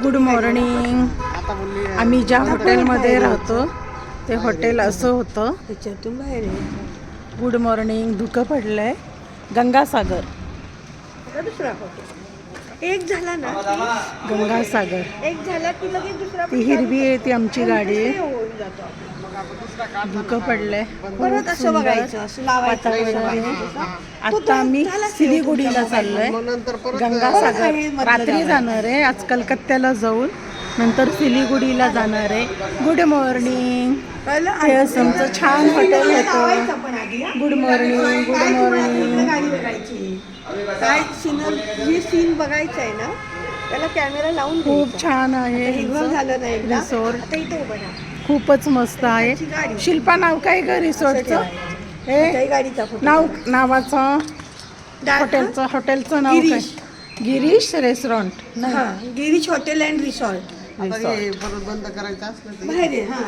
Good morning आम्ही ज्या हॉटेलमध्ये राहतो ते हॉटेल असं होतं. त्याच्यातून बाहेर गुड मॉर्निंग धुकं पडलंय. गंगासागर. आता दुसरा फोटो एक झाला ना? गंगासागर. एक झाला की लगेच दुसरा ती हिरवी आहे ती आमची गाडी आहे. धुकं पडलंय. परत असं बघायचं असं लावायचं आता आम्ही सिलिगुडीला चाललोय. गंगासागर. रात्री. जाणार. आहे. आज कलकत्त्याला जाऊन नंतर सिलिगुडीला जाणार आहे. Good morning? हे आमचं छान हॉटेल होतं. हा? गुड मॉर्निंग गुड मॉर्निंग काय सिनर जी सीन बघायचं आहे ना? त्याला कॅमेरा लावून खूप. छान आहे झालं नाही. रिसॉर्ट. खूपच मस्त आहे. शिल्पा नाव काय ग रिसॉर्टचं? हे? त्याही गाडीचा फोटो. नाव नावाचं? हॉटेलचं हॉटेलचं नाव काय? गिरीश. गिरीश रेस्टॉरंट. हा गिरीश हॉटेल अँड रिसॉर्ट. हे बंद करायचं असलं तर. बाहेर आहे, हा.